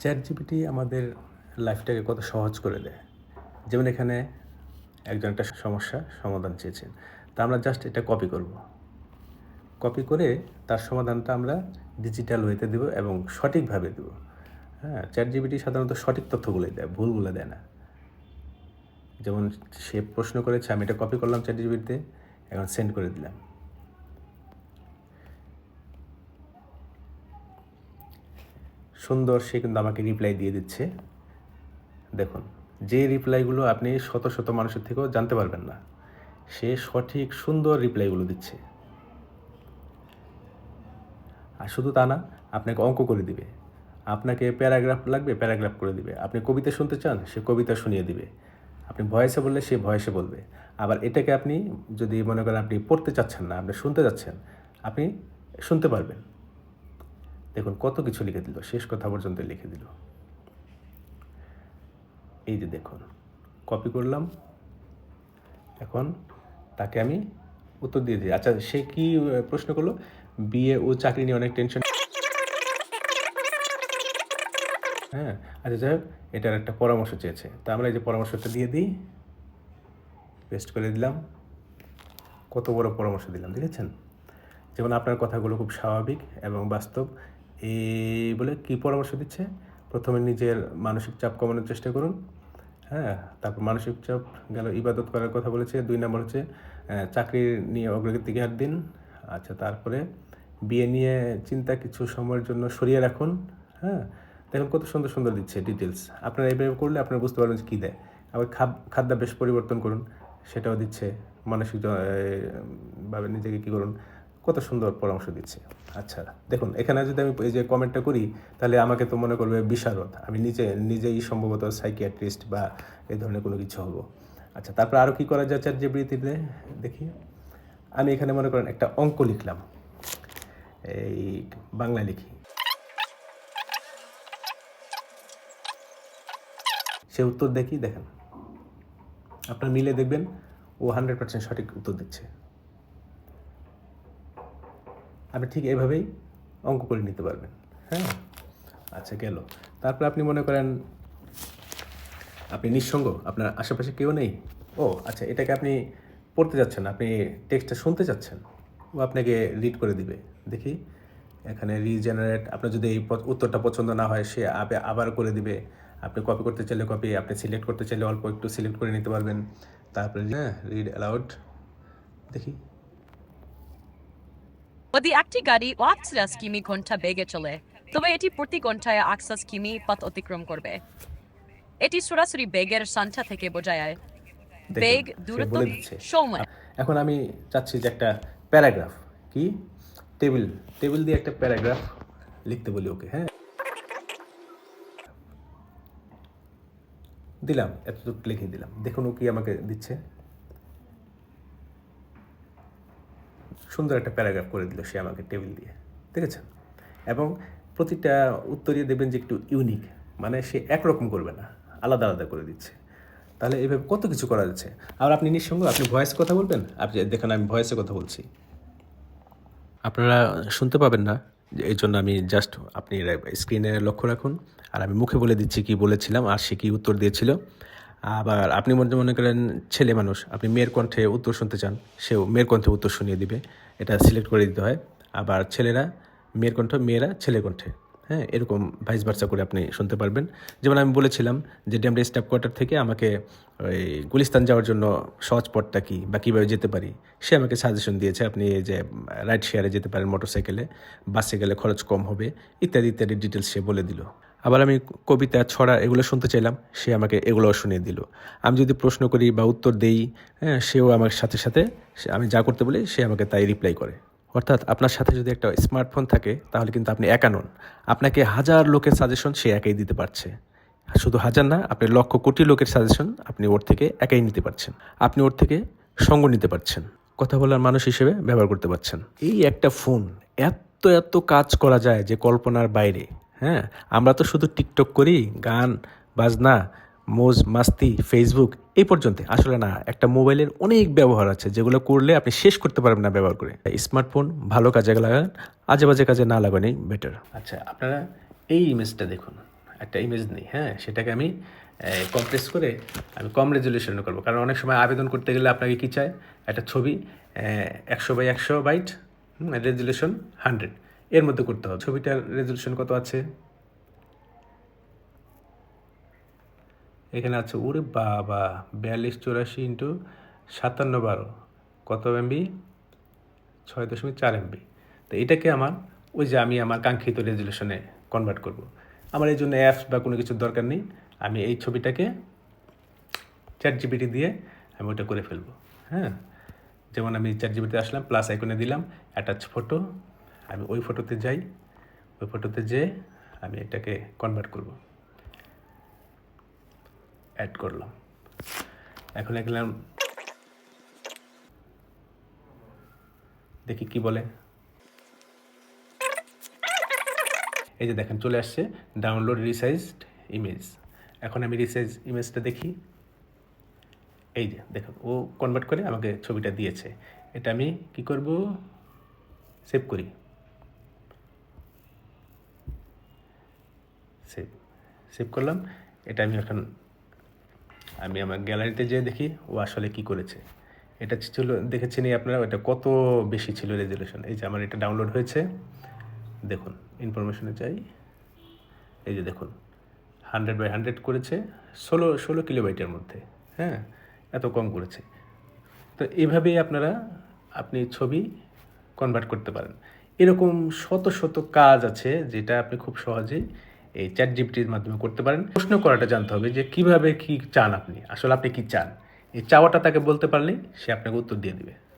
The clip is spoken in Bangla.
চ্যাট জিপিটি আমাদের লাইফটাকে কত সহজ করে দেয়। যেমন এখানে একজন একটা সমস্যা সমাধান চেয়েছেন। তা আমরা জাস্ট এটা কপি করব। কপি করে তার সমাধানটা আমরা ডিজিটাল ওয়েতে দেব এবং সঠিকভাবে দেব। হ্যাঁ চ্যাট জিপিটি সাধারণত সঠিক তথ্যগুলোই দেয়, ভুলগুলো দেয় না। যেমন সে প্রশ্ন করেছে, আমি এটা কপি করলাম চ্যাট জিপিটিতে এখন সেন্ড করে দিলাম। সুন্দর, সে কিন্তু আমাকে রিপ্লাই দিয়ে দিচ্ছে। দেখুন, যে রিপ্লাইগুলো আপনি শত শত মানুষের থেকেও জানতে পারবেন না, সে সঠিক, সুন্দর রিপ্লাইগুলো দিচ্ছে। আর শুধু তা না, আপনাকে অঙ্ক করে দিবে। আপনাকে প্যারাগ্রাফ লাগবে, প্যারাগ্রাফ করে দিবে। আপনি কবিতা শুনতে চান, সে কবিতা শুনিয়ে দিবে। আপনি ভয়েসে বললে সে ভয়েসে বলবে। আবার এটাকে আপনি যদি মনে করেন আপনি পড়তে চাচ্ছেন না, আপনি শুনতে চাচ্ছেন, আপনি শুনতে পারবেন। দেখুন, কত কিছু লিখে দিল, শেষ কথা পর্যন্ত লিখে দিল। এই যে দেখুন কপি করলাম। এখন তাকে আমি উত্তর দিয়ে দিই। আচ্ছা সে কি প্রশ্ন করল? বিয়ে ও চাকরি নিয়ে অনেক টেনশন হ্যাঁ আচ্ছা যাই হোক, এটার একটা পরামর্শ চেয়েছে। তা আমরা এই যে পরামর্শটা দিয়ে দিই। পেস্ট করে দিলাম। কত বড় পরামর্শ দিলাম, দেখেছেন? যেমন আপনার কথাগুলো খুব স্বাভাবিক এবং বাস্তব। এই বলে কি পরামর্শ দিচ্ছে? প্রথমে নিজের মানসিক চাপ কমানোর চেষ্টা করুন। হ্যাঁ তারপর মানসিক চাপ গেল, ইবাদত করার কথা বলেছে। দুই নম্বর হচ্ছে চাকরি নিয়ে অগ্রগতিকার দিন। আচ্ছা তারপরে বিয়ে নিয়ে চিন্তা কিছু সময়ের জন্য সরিয়ে রাখুন। হ্যাঁ দেখুন কত সুন্দর সুন্দর দিচ্ছে ডিটেলস আপনারা এইভাবে করলে আপনারা বুঝতে পারবেন যে কী দেয়। আবার খাদ, খাদ্যাভ্যাস পরিবর্তন করুন। সেটাও দিচ্ছে মানসিক ভাবে নিজেকে কী করুন? কত সুন্দর পরামর্শ দিচ্ছে। আচ্ছা দেখুন, এখানে যদি আমি এই যে কমেন্টটা করি, তাহলে আমাকে তো মনে করবে বিশারদ। আমি নিজে, নিজেই সম্ভবত সাইকিয়াট্রিস্ট বা এই ধরনের কোনো কিছু হব। আচ্ছা তারপর আরও কী করা যায় চ্যাট জিবিটিতে দেখি। আমি এখানে মনে করেন একটা অঙ্ক লিখলাম। এই বাংলা লিখি। সে উত্তর দেখি, দেখেন। আপনার মিলে দেখবেন ও হান্ড্রেড পার্সেন্ট সঠিক উত্তর দিচ্ছে। আপনি ঠিক এভাবেই অঙ্ক করে নিতে পারবেন। হ্যাঁ? আচ্ছা গেল। তারপর আপনি মনে করেন আপনি নিঃসঙ্গ, আপনার আশেপাশে কেউ নেই। ও আচ্ছা এটাকে আপনি পড়তে যাচ্ছেন, আপনি টেক্সটটা শুনতে চাচ্ছেন ও আপনাকে রিড করে দিবে। দেখি, এখানে রিজেনারেট আপনার যদি এই উত্তরটা পছন্দ না হয়, সে আবে আবার করে দিবে। আপনি কপি করতে চাইলে কপি আপনি সিলেক্ট করতে চাইলে অল্প একটু সিলেক্ট করে নিতে পারবেন। তারপরে হ্যাঁ রিড অ্যালাউড দেখি যদি একটি গাড়ি আটত্রিশ কিমি ঘণ্টা বেগে চলে। তবে এটি প্রতি ঘন্টায় আটশো কিমি পথ অতিক্রম করবে। এটি সরাসরি বেগের সংখ্যা থেকে বোঝায়। বেগ দূরত্ব সময়। এখন আমি চাচ্ছি যে একটা প্যারাগ্রাফ। কি? টেবিল টেবিল দিয়ে একটা প্যারাগ্রাফ লিখতে বলি ওকে হ্যাঁ? দিলাম এতটুকু লিখে দিলাম। দেখুন ও কি আমাকে দিচ্ছে। সুন্দর একটা প্যারাগ্রাফ করে দিল সে আমাকে টেবিল দিয়ে, দেখেছেন? এবং প্রতিটা উত্তরীয় দেবেন যে একটু ইউনিক মানে সে একরকম করবে না, আলাদা আলাদা করে দিচ্ছে। তাহলে এভাবে কত কিছু করা যাচ্ছে। আর আপনি নিঃসঙ্গ, আপনি ভয়েস কথা বলবেন? আপনি দেখেন, আমি ভয়েসে কথা বলছি। আপনারা শুনতে পাবেন না এই জন্য আমি জাস্ট আপনি স্ক্রিনে লক্ষ্য রাখুন। আর আমি মুখে বলে দিচ্ছি কি বলেছিলাম, আর সে কি উত্তর দিয়েছিল। আবার আপনি মনে মনে করেন ছেলে মানুষ, আপনি মেয়ের কণ্ঠে উত্তর শুনতে চান, সেও মেয়ের কণ্ঠে উত্তর শুনিয়ে দিবে। এটা সিলেক্ট করে দিতে হয়। আবার ছেলেরা মেয়ের কণ্ঠ, মেয়েরা ছেলে কণ্ঠে। হ্যাঁ এরকম ভাইস ভার্সা করে আপনি শুনতে পারবেন। যেমন আমি বলেছিলাম যে ড্যামডে স্টাফ কোয়ার্টার থেকে আমাকে ওই গুলিস্তান যাওয়ার জন্য সহজ পথটা কী বা কীভাবে যেতে পারি, সে আমাকে সাজেশন দিয়েছে। আপনি যে রাইড শেয়ারে যেতে পারেন মোটরসাইকেলে বাসে গেলে খরচ কম হবে, ইত্যাদি ইত্যাদি ডিটেলস সে বলে দিল। আবার আমি কবিতা, ছড়া এগুলো শুনতে চাইলাম, সে আমাকে এগুলোও শুনিয়ে দিল। আমি যদি প্রশ্ন করি বা উত্তর দেই হ্যাঁ সেও আমার সাথে সাথে আমি যা করতে বলি, সে আমাকে তাই রিপ্লাই করে। অর্থাৎ আপনার সাথে যদি একটা স্মার্টফোন থাকে, তাহলে কিন্তু আপনি একা নন। আপনাকে হাজার লোকের সাজেশন সে একাই দিতে পারছে। শুধু হাজার না, আপনি লক্ষ কোটি লোকের সাজেশন আপনি ওর থেকে একাই নিতে পারছেন। আপনি ওর থেকে সঙ্গ নিতে পারছেন। কথা বলার মানুষ হিসেবে ব্যবহার করতে পারছেন। এই একটা ফোন এত এত কাজ করা যায় যে কল্পনার বাইরে। হ্যাঁ আমরা তো শুধু টিকটক করি, গান, বাজনা, মোজ, মাস্তি, ফেসবুক, এই পর্যন্ত আসলে না, একটা মোবাইলের অনেক ব্যবহার আছে যেগুলো করলে আপনি শেষ করতে পারবেন না ব্যবহার করে। স্মার্টফোন ভালো কাজে লাগান আজে বাজে কাজে না লাগানোই বেটার আচ্ছা আপনারা এই ইমেজটা দেখুন। একটা ইমেজ নেই হ্যাঁ সেটাকে আমি কমপ্রেস করে আমি কম রেজলিউশনে করব। কারণ অনেক সময় আবেদন করতে গেলে আপনাকে কী চায় একটা ছবি একশো বাই একশো বাইট রেজলিউশন হান্ড্রেড এর মধ্যে করতে হবে। ছবিটার রেজলিউশন কত আছে? এখানে আছে, ওরে বাবা, বিয়াল্লিশ চৌরাশি ইন্টু সাতান্ন বারো। কত এমবি ছয় দশমিক চার এমবি তো এটাকে আমার, ওই যে আমি আমার কাঙ্ক্ষিত রেজলিউশনে কনভার্ট করব। আমার এই জন্য অ্যাপস বা কোনো কিছুর দরকার নেই। আমি এই ছবিটাকে চ্যাট জিবিটি দিয়ে আমি ওটা করে ফেলব। হ্যাঁ? যেমন আমি চ্যাট জিবিতে আসলাম প্লাস আইকনে দিলাম অ্যাটাচ ফটো আমি ওই ফটোতে যাই, ওই ফটোতে যেয়ে আমি এটাকে কনভার্ট করব। অ্যাড করলাম। এখন গেলাম দেখি কি বলে। এই যে দেখেন, চলে আসছে ডাউনলোড রিসাইজড ইমেজ এখন আমি রিসাইজ ইমেজটা দেখি। এই যে দেখুন, ও কনভার্ট করে আমাকে ছবিটা দিয়েছে। এটা আমি কি করব? সেভ করি। সেভ সেভ করলাম। এটা আমি এখন, আমি আমার গ্যালারিতে যেয়ে দেখি ও আসলে কি করেছে। এটা ছিল, দেখেছেন আপনারা? এটা কত বেশি ছিল রেজলিউশন এই যে আমার এটা ডাউনলোড হয়েছে। দেখুন ইনফরমেশনে চাই এই যে দেখুন হান্ড্রেড বাই হান্ড্রেড করেছে ষোলো ষোলো কিলোবাইটের মধ্যে হ্যাঁ? এত কম করেছে। তো এইভাবেই আপনারা আপনি ছবি কনভার্ট করতে পারেন। এরকম শত শত কাজ আছে যেটা আপনি খুব সহজেই এই চ্যাট জিপিটির মাধ্যমে করতে পারেন। প্রশ্ন করাটা জানতে হবে যে কীভাবে কি চান আপনি? আসলে আপনি কি চান? এই চাওয়াটা তাকে বলতে পারলেই সে আপনাকে উত্তর দিয়ে দিবে।